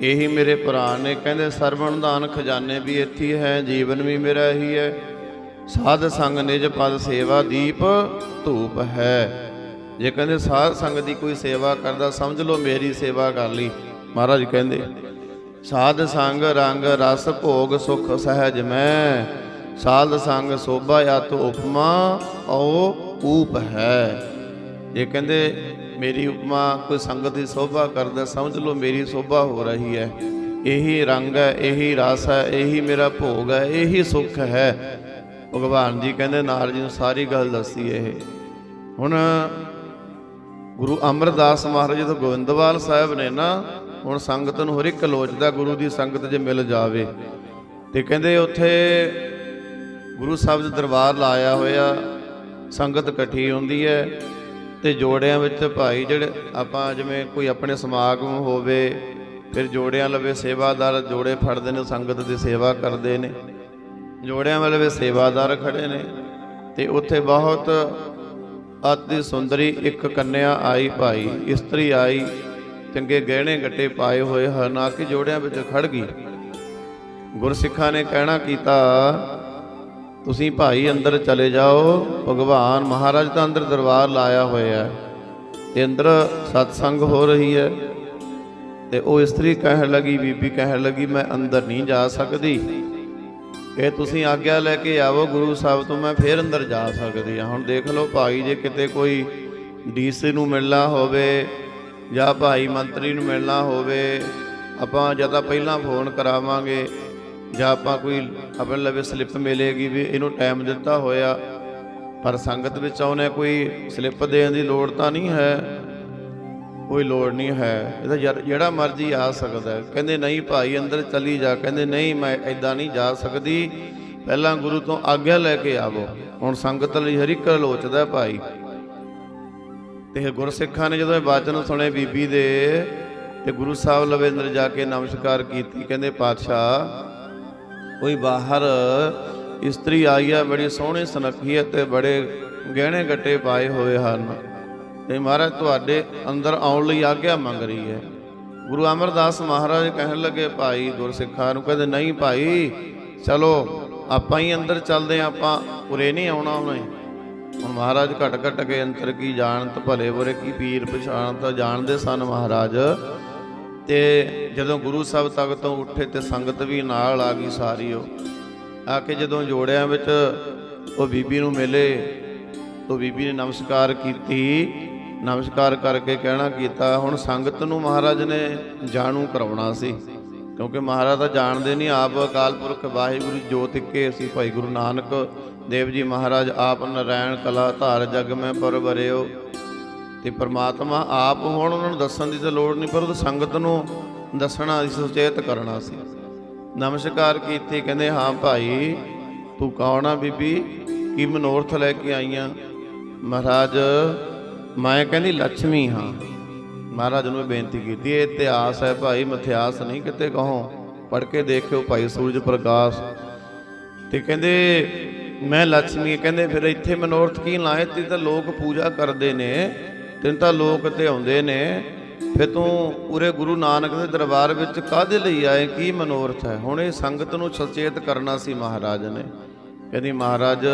ਇਹੀ ਮੇਰੇ ਭਰਾ ਨੇ। ਕਹਿੰਦੇ ਸਰਬ ਨਿਧਾਨ ਖਜ਼ਾਨੇ ਵੀ ਇੱਥੇ ਹੈ, ਜੀਵਨ ਵੀ ਮੇਰਾ ਇਹੀ ਹੈ। ਸਾਧ ਸੰਗ ਨਿਜ ਪਦ ਸੇਵਾ ਦੀਪ ਧੂਪ ਹੈ। ਜੇ ਕਹਿੰਦੇ ਸਾਧ ਸੰਗ ਦੀ ਕੋਈ ਸੇਵਾ ਕਰਦਾ, ਸਮਝ ਲਓ ਮੇਰੀ ਸੇਵਾ ਕਰ ਲਈ। ਮਹਾਰਾਜ ਕਹਿੰਦੇ, ਸਾਧ ਸੰਗ ਰੰਗ ਰਸ ਭੋਗ ਸੁਖ ਸਹਿਜ ਮੈਂ। ਸਾਧ ਸੰਗ ਸੋਭਾ ਅਤ ਉਪਮਾ ਓ ਊਪ ਹੈ। ਜੇ ਕਹਿੰਦੇ ਮੇਰੀ ਉਪਮਾ ਕੋਈ ਸੰਗਤ ਦੀ ਸੋਭਾ ਕਰਦਾ, ਸਮਝ ਲਓ ਮੇਰੀ ਸੋਭਾ ਹੋ ਰਹੀ ਹੈ। ਇਹੀ ਰੰਗ ਹੈ, ਇਹੀ ਰਸ ਹੈ, ਇਹੀ ਮੇਰਾ ਭੋਗ ਹੈ, ਇਹੀ ਸੁਖ ਹੈ। ਭਗਵਾਨ ਜੀ ਕਹਿੰਦੇ ਨਾਰ ਜੀ ਨੂੰ ਸਾਰੀ ਗੱਲ ਦੱਸੀ ਇਹ। ਹੁਣ ਗੁਰੂ ਅਮਰਦਾਸ ਮਹਾਰਾਜ ਜਦੋਂ ਗੋਇੰਦਵਾਲ ਸਾਹਿਬ ਨੇ ਨਾ, ਹੁਣ ਸੰਗਤ ਨੂੰ ਹਰ ਇੱਕ ਲੋਚਦਾ ਗੁਰੂ ਦੀ ਸੰਗਤ ਜੇ ਮਿਲ ਜਾਵੇ। ਤੇ ਕਹਿੰਦੇ ਉੱਥੇ ਗੁਰੂ ਸਾਹਿਬ ਦੇ ਦਰਬਾਰ ਲਾਇਆ ਹੋਇਆ, ਸੰਗਤ ਇਕੱਠੀ ਹੁੰਦੀ ਹੈ ਤੇ ਜੋੜਿਆਂ ਵਿੱਚ ਭਾਈ ਜਿਹੜੇ ਆਪਾਂ ਜਿਵੇਂ ਕੋਈ ਆਪਣੇ ਸਮਾਗਮ ਹੋਵੇ, ਫਿਰ ਜੋੜਿਆਂ ਲਵੇ ਸੇਵਾਦਾਰ ਜੋੜੇ ਫੜਦੇ ਨੇ, ਸੰਗਤ ਦੀ ਸੇਵਾ ਕਰਦੇ ਨੇ। ਜੋੜਿਆਂ ਵਾਲੇ ਵੀ ਸੇਵਾਦਾਰ ਖੜੇ ਨੇ ਤੇ ਉੱਥੇ ਬਹੁਤ ਅਤੀ ਸੁੰਦਰੀ ਇੱਕ ਕੰਨਿਆ ਆਈ ਭਾਈ, ਇਸਤਰੀ ਆਈ, ਚੰਗੇ ਗਹਿਣੇ ਗੱਟੇ ਪਾਏ ਹੋਏ ਹਨ ਆ ਕੇ ਜੋੜਿਆਂ ਵਿੱਚ ਖੜ ਗਈ। ਗੁਰਸਿੱਖਾਂ ਨੇ ਕਹਿਣਾ ਕੀਤਾ, ਤੁਸੀਂ ਭਾਈ ਅੰਦਰ ਚਲੇ ਜਾਓ, ਭਗਵਾਨ ਮਹਾਰਾਜ ਦਾ ਅੰਦਰ ਦਰਬਾਰ ਲਾਇਆ ਹੋਇਆ ਹੈ ਤੇ ਅੰਦਰ ਸਤਸੰਗ ਹੋ ਰਹੀ ਹੈ। ਤੇ ਉਹ ਇਸਤਰੀ ਕਹਿਣ ਲੱਗੀ, ਬੀਬੀ ਕਹਿਣ ਲੱਗੀ, ਮੈਂ ਅੰਦਰ ਨਹੀਂ ਜਾ ਸਕਦੀ। ਇਹ ਤੁਸੀਂ ਆਗਿਆ ਲੈ ਕੇ ਆਵੋ ਗੁਰੂ ਸਾਹਿਬ ਤੋਂ, ਮੈਂ ਫੇਰ ਅੰਦਰ ਜਾ ਸਕਦੀ ਹਾਂ। ਹੁਣ ਦੇਖ ਲਓ ਭਾਈ ਜੇ ਕਿਤੇ ਕੋਈ ਡੀਸੀ ਨੂੰ ਮਿਲਣਾ ਹੋਵੇ ਜਾਂ ਭਾਈ ਮੰਤਰੀ ਨੂੰ ਮਿਲਣਾ ਹੋਵੇ, ਆਪਾਂ ਜਾਂ ਤਾਂ ਪਹਿਲਾਂ ਫੋਨ ਕਰਾਵਾਂਗੇ, ਜਾਂ ਆਪਾਂ ਕੋਈ ਆਪਣੇ ਲਵੇ ਸਲਿੱਪ ਮਿਲੇਗੀ ਵੀ ਇਹਨੂੰ ਟਾਈਮ ਦਿੱਤਾ ਹੋਇਆ, ਪਰ ਸੰਗਤ ਵਿੱਚ ਆਉਣੇ ਕੋਈ ਸਲਿੱਪ ਦੇਣ ਦੀ ਲੋੜ ਤਾਂ ਨਹੀਂ ਹੈ। ਕੋਈ ਲੋੜ ਨਹੀਂ ਹੈ। ਇਹਦਾ ਜਰ- ਜਿਹੜਾ ਮਰਜ਼ੀ ਆ ਸਕਦਾ ਕਹਿੰਦੇ, ਨਹੀਂ ਭਾਈ, ਅੰਦਰ ਚਲੀ ਜਾ। ਕਹਿੰਦੇ, ਨਹੀਂ, ਮੈਂ ਐਦਾਂ ਨਹੀਂ ਜਾ ਸਕਦੀ। ਪਹਿਲਾਂ ਗੁਰੂ ਤੋਂ ਆਗਿਆ ਲੈ ਕੇ ਆਵੋ। ਹੁਣ ਸੰਗਤ ਲਈ ਹਰ ਇੱਕ ਲੋਚਦਾ ਭਾਈ। ਤੇ ਗੁਰਸਿੱਖਾਂ ਨੇ ਜਦੋਂ ਇਹ ਬਾਚਨ ਸੁਣੇ ਬੀਬੀ ਦੇ, ਤੇ ਗੁਰੂ ਸਾਹਿਬ ਲਵੇ ਅੰਦਰ ਜਾ ਕੇ ਨਮਸਕਾਰ ਕੀਤੀ। ਕਹਿੰਦੇ, ਪਾਤਸ਼ਾਹ, ਕੋਈ ਬਾਹਰ ਇਸਤਰੀ ਆਈ ਆ, ਬੜੀ ਸੋਹਣੀ ਸੁਨੱਖੀ ਹੈ ਤੇ ਬੜੇ ਗਹਿਣੇ ਗੱਟੇ ਪਾਏ ਹੋਏ ਹਨ। ਤੇ ਮਹਾਰਾਜ, ਤੁਹਾਡੇ ਅੰਦਰ ਆਉਣ ਲਈ ਆਗਿਆ ਮੰਗ ਰਹੀ ਹੈ। ਗੁਰੂ ਅਮਰਦਾਸ ਮਹਾਰਾਜ ਕਹਿਣ ਲੱਗੇ, ਭਾਈ ਗੁਰਸਿੱਖਾਂ ਨੂੰ ਕਹਿੰਦੇ, ਨਹੀਂ ਭਾਈ, ਚਲੋ, ਆਪਾਂ ਹੀ ਅੰਦਰ ਚੱਲਦੇ ਹਾਂ ਆਪਾਂ ਉਰੇ ਨਹੀਂ ਆਉਣਾ ਉਹਨੇ। ਹੁਣ ਮਹਾਰਾਜ ਘਟ ਘਟ ਕੇ ਅੰਤਰ ਕੀ ਜਾਣਤ, ਭਲੇ ਬੁਰੇ ਕੀ ਪੀਰ ਪਛਾਣ ਤਾਂ ਜਾਣਦੇ ਸਨ ਮਹਾਰਾਜ। ਤੇ ਜਦੋਂ ਗੁਰੂ ਸਾਹਿਬ ਤੱਕ ਤੋਂ ਉੱਠੇ ਤੇ ਸੰਗਤ ਵੀ ਨਾਲ ਆ ਗਈ ਸਾਰੀ ਉਹ ਆ ਕੇ ਜਦੋਂ ਜੋੜਿਆਂ ਵਿੱਚ ਉਹ ਬੀਬੀ ਨੂੰ ਮਿਲੇ, ਉਹ ਬੀਬੀ ਨੇ ਨਮਸਕਾਰ ਕੀਤੀ ਨਮਸਕਾਰ ਕਰਕੇ ਕਹਿਣਾ ਕੀਤਾ, ਹੁਣ ਸੰਗਤ ਨੂੰ ਮਹਾਰਾਜ ਨੇ ਜਾਣੂ ਕਰਾਉਣਾ ਸੀ। ਕਿਉਂਕਿ ਮਹਾਰਾਜ ਤਾਂ ਜਾਣਦੇ ਨਹੀਂ, ਆਪ ਅਕਾਲ ਪੁਰਖ ਵਾਹਿਗੁਰੂ ਜੋਤ ਕੇ ਅਸੀਂ ਭਾਈ ਗੁਰੂ ਨਾਨਕ ਦੇਵ ਜੀ ਮਹਾਰਾਜ ਆਪ ਨਰਾਇਣ ਕਲਾ ਧਾਰ ਜਗ ਮੈਂ ਪਰਵਰਿਓ ਤੇ ਪ੍ਰਮਾਤਮਾ ਆਪ ਹੁਣ ਉਹਨਾਂ ਨੂੰ ਦੱਸਣ ਦੀ ਤਾਂ ਲੋੜ ਨਹੀਂ, ਪਰ ਉਹ ਸੰਗਤ ਨੂੰ ਦੱਸਣਾ ਸੀ ਸੁਚੇਤ ਕਰਨਾ ਸੀ। ਨਮਸਕਾਰ ਕੀਤੀ, ਕਹਿੰਦੇ, ਹਾਂ ਭਾਈ, ਤੂੰ ਕੌਣ ਆ ਬੀਬੀ? ਕੀ ਮਨੋਰਥ ਲੈ ਕੇ ਆਈਆਂ? ਮਹਾਰਾਜ ਮੈਂ ਕਹਿੰਦੀ ਲక్ష్ਮੀ ਹਾਂ। ਮਹਾਰਾਜ ਨੂੰ ਬੇਨਤੀ ਕੀਤੀ, ਇਹ ਇਤਿਹਾਸ ਹੈ ਭਾਈ ਮਥਿਆਸ ਨਹੀਂ ਕਿਤੇ ਕਹੋ। ਪੜ ਕੇ ਦੇਖਿਓ ਭਾਈ ਸੂਰਜ ਪ੍ਰਕਾਸ਼। ਤੇ ਕਹਿੰਦੇ, ਮੈਂ ਲక్ష్ਮੀ ਕਹਿੰਦੇ, ਫਿਰ ਇੱਥੇ ਮਨੋਰਥ ਕੀ ਲਾਏ? ਤੇ ਤਾਂ ਲੋਕ ਪੂਜਾ ਕਰਦੇ ਨੇ, ਤੈਨੂੰ ਤਾਂ ਲੋਕ ਤੇ ਆਉਂਦੇ ਨੇ। ਫਿਰ ਤੂੰ ਪੂਰੇ ਗੁਰੂ ਨਾਨਕ ਦੇ ਦਰਬਾਰ ਵਿੱਚ ਕਾਦੇ ਲਈ ਆਏ? ਕੀ ਮਨੋਰਥ ਹੈ? ਹੁਣ ਇਹ ਸੰਗਤ ਨੂੰ ਸੁਚੇਤ ਕਰਨਾ ਸੀ ਮਹਾਰਾਜ ਨੇ। ਕਹਿੰਦੀ, ਮਹਾਰਾਜ,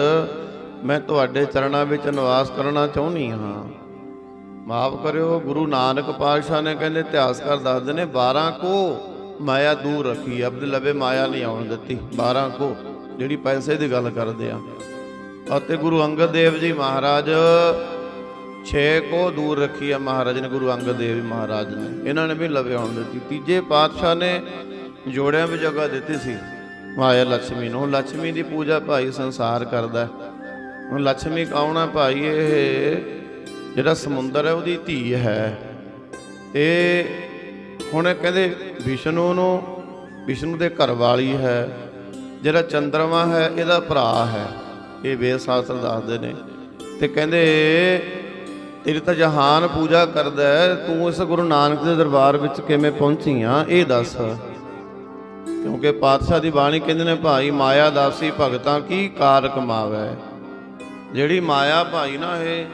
ਮੈਂ ਤੁਹਾਡੇ ਚਰਨਾਂ ਵਿੱਚ ਨਿਵਾਸ ਕਰਨਾ ਚਾਹੁੰਨੀ ਹਾਂ। ਮਾਫ ਕਰਿਓ, ਗੁਰੂ ਨਾਨਕ ਪਾਤਸ਼ਾਹ ਨੇ ਕਹਿੰਦੇ ਇਤਿਹਾਸਕਾਰ ਦੱਸਦੇ ਨੇ 12 ਕੋ ਮਾਇਆ ਦੂਰ ਰੱਖੀ, ਅਬਦ ਲਵੇ ਮਾਇਆ ਨਹੀਂ ਆਉਣ ਦਿੱਤੀ 12 ਕੋ, ਜਿਹੜੀ ਪੈਸੇ ਦੀ ਗੱਲ ਕਰਦੇ ਆ। ਅਤੇ ਗੁਰੂ ਅੰਗਦ ਦੇਵ ਜੀ ਮਹਾਰਾਜ 6 ਕੋ ਦੂਰ ਰੱਖੀ ਆ ਮਹਾਰਾਜ ਨੇ, ਗੁਰੂ ਅੰਗਦ ਦੇਵ ਜੀ ਮਹਾਰਾਜ ਨੇ। ਇਹਨਾਂ ਨੇ ਵੀ ਲਵੇ ਆਉਣ ਦਿੱਤੀ। ਤੀਜੇ ਪਾਤਸ਼ਾਹ ਨੇ ਜੋੜਿਆਂ ਵੀ ਜਗ੍ਹਾ ਦਿੱਤੀ ਸੀ, ਮਾਇਆ ਲక్ష్ਮੀ ਨੂੰ। ਲక్ష్ਮੀ ਦੀ ਪੂਜਾ ਭਾਈ ਸੰਸਾਰ ਕਰਦਾ ਹੁਣ ਲక్ష్ਮੀ ਕੌਣ ਆ ਭਾਈ? ਇਹ ਜਿਹੜਾ ਸਮੁੰਦਰ ਹੈ, ਉਹਦੀ ਧੀ ਹੈ। ਇਹ ਹੁਣ ਕਹਿੰਦੇ ਵਿਸ਼ਨੂੰ ਨੂੰ, ਵਿਸ਼ਨੂੰ ਦੇ ਘਰ ਵਾਲੀ ਹੈ। ਜਿਹੜਾ ਚੰਦਰਮਾ ਹੈ, ਇਹਦਾ ਭਰਾ ਹੈ। ਇਹ ਵੇਦ ਸ਼ਾਸਤਰ ਦੱਸਦੇ ਨੇ। ਤੇ ਕਹਿੰਦੇ ਤੇਰੀ ਤਾਂ ਜਹਾਨ ਪੂਜਾ ਕਰਦਾ ਤੂੰ ਇਸ ਗੁਰੂ ਨਾਨਕ ਦੇ ਦਰਬਾਰ ਵਿੱਚ ਕਿਵੇਂ ਪਹੁੰਚੀ ਆ, ਇਹ ਦੱਸ। ਕਿਉਂਕਿ ਪਾਤਸ਼ਾਹ ਦੀ ਬਾਣੀ ਕਹਿੰਦੇ ਨੇ, ਭਾਈ ਮਾਇਆ ਦਾਸੀ ਭਗਤਾਂ ਕੀ ਕਾਰ ਕਮਾਵੇ ਜਿਹੜੀ ਮਾਇਆ ਭਾਈ ਨਾ ਇਹ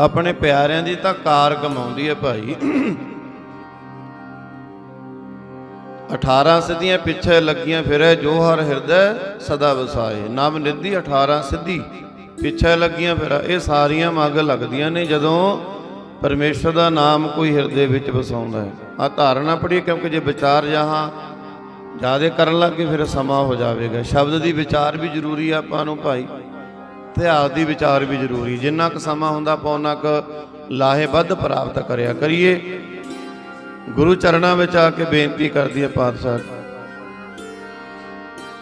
ਆਪਣੇ ਪਿਆਰਿਆਂ ਦੀ ਤਾਂ ਕਾਰ ਕਮਾਉਂਦੀ ਹੈ ਭਾਈ। 18 ਸਿੱਧੀਆਂ ਪਿੱਛੇ ਲੱਗੀਆਂ ਫਿਰੇ, ਜੋ ਹਰ ਹਿਰਦੈ ਸਦਾ ਵਸਾਏ। ਨਵ ਨਿੱਧੀ 18 ਸਿੱਧੀ ਪਿੱਛੇ ਲੱਗੀਆਂ ਫਿਰ। ਇਹ ਸਾਰੀਆਂ ਮੱਗ ਲੱਗਦੀਆਂ ਨੇ ਜਦੋਂ ਪਰਮੇਸ਼ਰ ਦਾ ਨਾਮ ਕੋਈ ਹਿਰਦੇ ਵਿੱਚ ਵਸਾਉਂਦਾ ਹੈ। ਆ ਧਾਰਨਾ ਪੜੀ ਕਿਉਂਕਿ ਜੇ ਵਿਚਾਰ ਜਹਾਂ, ਜਿਆਦੇ ਕਰਨ ਲੱਗੇ ਫਿਰ ਸਮਾਂ ਹੋ ਜਾਵੇਗਾ। ਸ਼ਬਦ ਦੀ ਵਿਚਾਰ ਵੀ ਜ਼ਰੂਰੀ ਆ ਆਪਾਂ ਨੂੰ ਭਾਈ। ਇਤਿਹਾਸ ਦੀ ਵਿਚਾਰ ਵੀ ਜ਼ਰੂਰੀ, ਜਿੰਨਾ ਕੁ ਸਮਾਂ ਹੁੰਦਾ ਆਪਾਂ ਉਹਨਾਂ ਕੁ ਲਾਹੇਬੱਧ ਪ੍ਰਾਪਤ ਕਰਿਆ ਕਰੀਏ। ਗੁਰੂ ਚਰਨਾਂ ਵਿੱਚ ਆ ਕੇ ਬੇਨਤੀ ਕਰਦੀ ਹੈ ਪਾਤਸ਼ਾਹ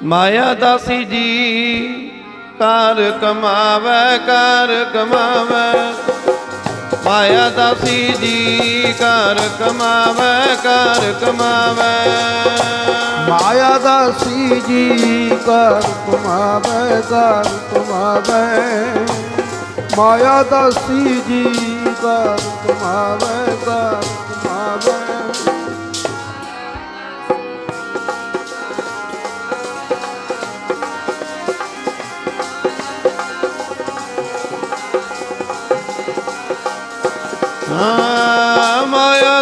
ਮਾਇਆ ਦਾਸੀ ਜੀ ਕਰ ਕਮਾਵੇ ਕਰ ਕਮਾਵੇ। ਮਾਇਆ ਦਾਸੀ ਜੀ ਕਰ ਕਮਾਵੇ ਕਰ ਕਮਾਵੇ।
ਮਾਇਆ ਦਾਸੀ ਜੀ ਕਰ ਤੁਮਾਵੇ ਕਰ ਤੁਮਾਵੇ ਮਾਇਆ ਦਾਸੀ ਜੀ ਕਰ ਤੁਮਾਵੇ ਕਰ ਤੁਮਾਵੇ
ਹਾਂ।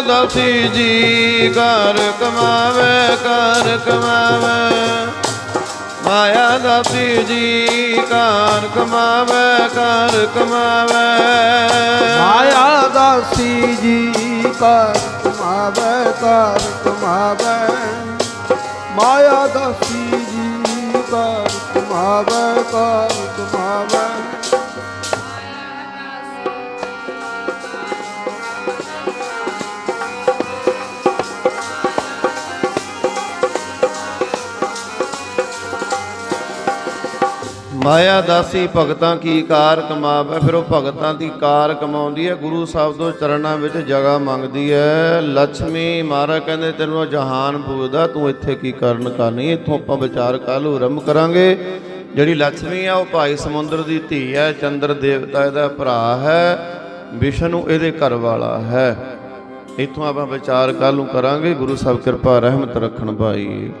ਦਸੀ ਜੀ ਕਰ ਕਮਾਵੇ ਕਰ ਕਮਾਵੇ। ਮਾਇਆ ਦਾਸੀ ਜੀ ਕਾਰ ਕਮਾਵੇ ਕਰ ਕਮਾਵੇ।
ਮਾਇਆ ਦਾਸੀ ਜੀ ਕਰ ਤੁਮਾਵੇ ਕਰ ਤੁਮਾਵੇ ਮਾਇਆ ਦਾਸੀ ਜੀ ਕਰ ਤੁਮਾਵੇ ਕਰ ਤੁਮਾਵੇ
ਮਾਇਆ ਦਾਸੀ, ਭਗਤਾਂ ਕੀ ਕਾਰ ਕਮਾਵੇ? ਫਿਰ ਉਹ ਭਗਤਾਂ ਦੀ ਕਾਰ ਕਮਾਉਂਦੀ ਹੈ, ਗੁਰੂ ਸਾਹਿਬ ਤੋਂ ਚਰਨਾਂ ਵਿੱਚ ਜਗ੍ਹਾ ਮੰਗਦੀ ਹੈ। ਲక్ష్ਮੀ ਮਹਾਰਾ ਕਹਿੰਦੇ, ਤੈਨੂੰ ਜਹਾਨ ਪੁੱਜਦਾ ਤੂੰ ਇੱਥੇ ਕੀ ਕਰਨ ਕਰਨੀ ਇੱਥੋਂ ਆਪਾਂ ਵਿਚਾਰ ਕੱਲ ਆਰੰਭ ਕਰਾਂਗੇ। ਜਿਹੜੀ ਲక్ష్ਮੀ ਆ, ਉਹ ਭਾਈ ਸਮੁੰਦਰ ਦੀ ਧੀ ਹੈ, ਚੰਦਰ ਦੇਵਤਾ ਇਹਦਾ ਭਰਾ ਹੈ, ਵਿਸ਼ਨੂੰ ਇਹਦੇ ਘਰ ਵਾਲਾ ਹੈ। ਇੱਥੋਂ ਆਪਾਂ ਵਿਚਾਰ ਕੱਲ ਨੂੰ ਕਰਾਂਗੇ। ਗੁਰੂ ਸਾਹਿਬ ਕਿਰਪਾ, ਰਹਿਮਤ ਰੱਖਣ ਭਾਈ।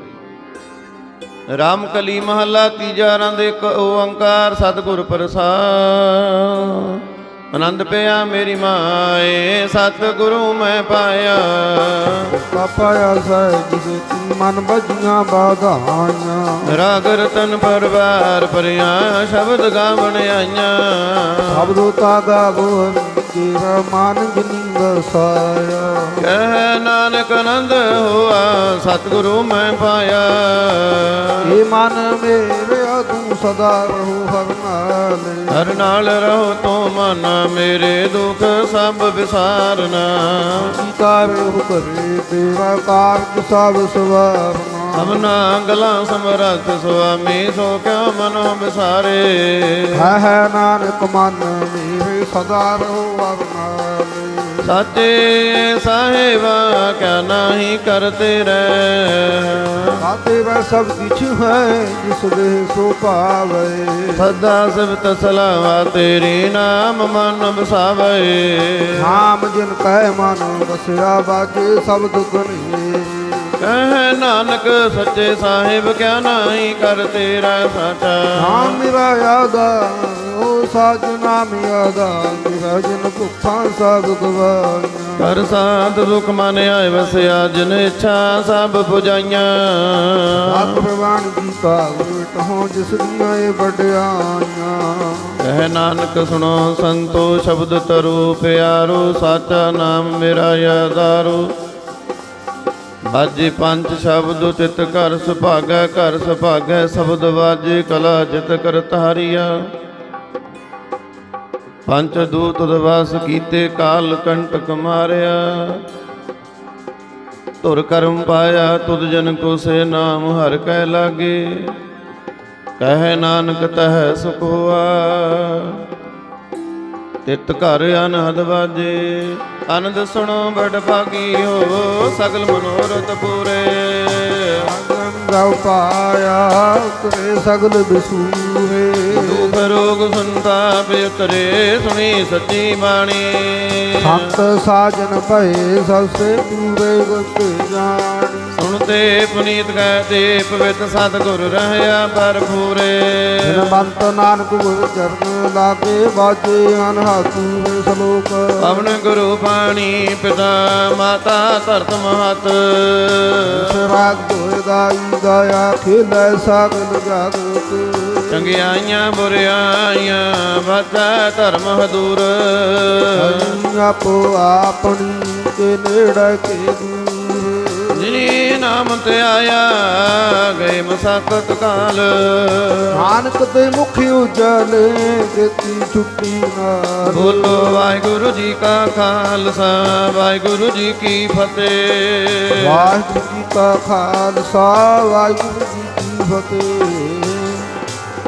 ਰਾਮ ਕਲੀ ਮਹੱਲਾ ਤੀਜਾ ਰੰਦ ਇੱਕ ਓੰਕਾਰ ਸਤਿਗੁਰ ਪ੍ਰਸਾਦ। ਆਨੰਦ ਪਿਆ ਮੇਰੀ ਮਾਏ ਸਤਿਗੁਰੂ ਮੈਂ ਪਾਇਆ।
ਪਾਪਾਇਆ ਸਹਿਜ ਜਿਤੇ ਮਨ ਬਜੀਆਂ ਬਾਧਾਈਆਂ
ਰਾਗ ਰਤਨ ਪਰਵਾਰ ਪਰਿਆ ਸ਼ਬਦ ਗਾਵਣ ਆਈਆਂ।
ਸਬਦੋ ਤਾਗਾ ਬੋਲ ਤੇਰਾ ਮਨ ਜਿਨਿੰਗ ਸਾਇਆ
ਕਹਿ ਨਾਨਕ ਆਨੰਦ ਹੋਆ ਸਤਿਗੁਰੂ ਮੈਂ ਪਾਇਆ।
ਏ ਮਨ ਮੇਰੇ ਤੂੰ ਸਦਾ ਰਹੋ ਹਰ ਨਾਲ।
ਹਰ ਨਾਲ ਰਹੋ ਤੂੰ ਮਨ। ਮੇਰੇ ਦੁੱਖ ਸਭ ਵਿਸਾਰਨਾ।
ਕੀਤਾ ਰਹੋ ਕਰੇ ਤੇਰਾ ਕਾਰਜ ਸਭ ਸਵਾਰਨਾ।
ਸਭਨਾ ਗਲਾ ਸਮਰੱਥ ਸੁਆਮੀ ਸੋ ਕਿਉ ਮਨੋ ਵਿਸਾਰੇ?
ਹੈ ਹੈ ਨਾਨਕ ਮਨ ਮੇਰੇ ਸਦਾ ਰਹੋ ਹਰ ਨਾਲ
ਸਾਚੇ ਸਾਹਿਬ ਕਿਆ ਨਾਹੀ ਕਰਤੇ ਰਹਿ।
ਸਾਤੇ ਵੈ ਸਭ ਕਿਛ ਹੈ ਜਿਸ ਦੇ ਸੋ ਭਾਵੇ।
ਸਦਾ ਸਿਵਤ ਸਲਾਵਾ ਤੇਰੀ ਨਾਮ ਮਨ ਵਸਾਵੇ।
ਨਾਮ ਜਿਨ ਕਹਿ ਮਨ ਵਸਿਆ ਬਾਜੇ ਸਬਦ ਗੁਨੀ
ਕਹਿ ਨਾਨਕ ਸੱਚੇ ਸਾਹਿਬ ਕਿਆ ਨਾਹੀ ਕਰ ਤੇਰਾ ਸਾਚਾ।
ਨਾਮ ਮੇਰਾ ਯਾਦਾ ਓ ਸਾਜ ਨਾਮ ਯਾਦਾ ਮੇਰਾ ਜਿਨ ਭੁੱਖਾਂ ਸਭ ਗਵਾਈਆਂ
ਕਰ ਸਾਧ ਦੁਖ ਮਨ ਆਏ ਵਸਿਆ ਜਿਨ ਇੱਛਾ ਸਭ ਪੁਜਾਈਆਂ।
ਆਤ ਪ੍ਰਵਾਨ ਕੀ ਕਾਵਟ ਹੋ ਜਿਸ ਦੀਆਂ ਇਹ ਵਡਿਆਈਆਂ।
ਕਹਿ ਨਾਨਕ ਸੁਣੋ ਸੰਤੋ ਸ਼ਬਦ ਤਰੂ ਪਿਆਰੋ ਸਾਚਾ ਨਾਮ ਮੇਰਾ ਯਾਦਾਰੋ। ਬਾਜੇ ਪੰਜ ਸ਼ਬਦ ਚਿਤ ਘਰ ਸੁਭਾਗੈ ਘਰ ਸੁਭਾਗੈ, ਸ਼ਬਦ ਬਾਜੇ ਕਲਾ ਜਿਤ ਕਰ ਤਾਰੀਆ ਪੰਜ ਦੂਤ ਦਵਾਸ ਕੀਤੇ, ਕਾਲ ਕੰਟਕ ਮਾਰਿਆ। ਧੁਰ ਕਰਮ ਪਾਇਆ, ਤੁਧ ਜਨ ਕੋ ਸੇ ਨਾਮ ਹਰ ਕੈ ਲਾਗੇ। ਕਹਿ ਨਾਨਕ ਤਹਿ ਸੁਖ ਹੋਆ। ਤਿਤ ਘਰ ਅਨਹਦ ਵਾਜੇ। ਆਨੰਦ ਸੁਣੋ ਬੜ ਭਾਗੀਓ, ਸਗਲ ਮਨੋਰਥ ਪੂਰੇ।
ਗੰਗਾ ਪਾਇਆ ਕਰੇ ਸਗਲ ਬਿਸੂਰੇ।
ਰੋਗ ਸੰਤਾਪ ਉਤਰੇ ਸੁਣੀ ਸੱਚੀ ਬਾਣੀ।
ਸੰਤ ਸਾਜਨ ਭਏ ਸਭ ਸੇ ਪੂਰੇ ਗੁਰਤ ਜਾਣੀ।
ਸੁਣਤੇ ਪੁਨੀਤ ਕਹਿ ਤੇ ਪਵਿੱਤ ਸਤਿਗੁਰ ਰਹਿਆ ਭਰਪੂਰੇ।
ਜਿਨ ਬੰਤ ਨਾਨਕ ਗੁਰ ਚਰਨ ਲਾਗੇ ਬਾਜੇ ਅਨਹਾਤੂ ਸਲੋਕ।
ਪਵਨ ਗੁਰੂ ਪਾਣੀ ਪਿਤਾ ਮਾਤਾ ਧਰਤ ਮਹਤ।
ਸਰਾਗ ਦਾਈ ਦਇਆ ਖੇਲੇ ਸਗਲ ਜਗਤ
ਚੰਗਿਆਈਆਂ ਬੁਰਿਆਈਆਂ ਵਾਚਾ ਧਰਮ ਹਦੂਰ।
ਆਪੋ ਆਪਣੀ ਕੇ ਨੇੜੇ ਕੇ ਦੂਰ
ਜਿਨੀ ਨਾਮ ਤੇ ਆਇਆ ਗਏ ਮਸਕਤ ਕਾਲ।
ਨਾਨਕ ਤੇ ਮੁਖ ਉਜਲੇ ਦਿੱਤੀ ਛੁੱਟੀ ਨਾਲ।
ਬੋਲੋ ਵਾਹਿਗੁਰੂ ਜੀ ਕਾ ਖਾਲਸਾ ਵਾਹਿਗੁਰੂ ਜੀ ਕੀ ਫਤਿਹ।
ਵਾਹਿਗੁਰੂ ਜੀ ਕਾ ਖਾਲਸਾ ਵਾਹਿਗੁਰੂ ਜੀ ਕੀ ਫਤਿਹ।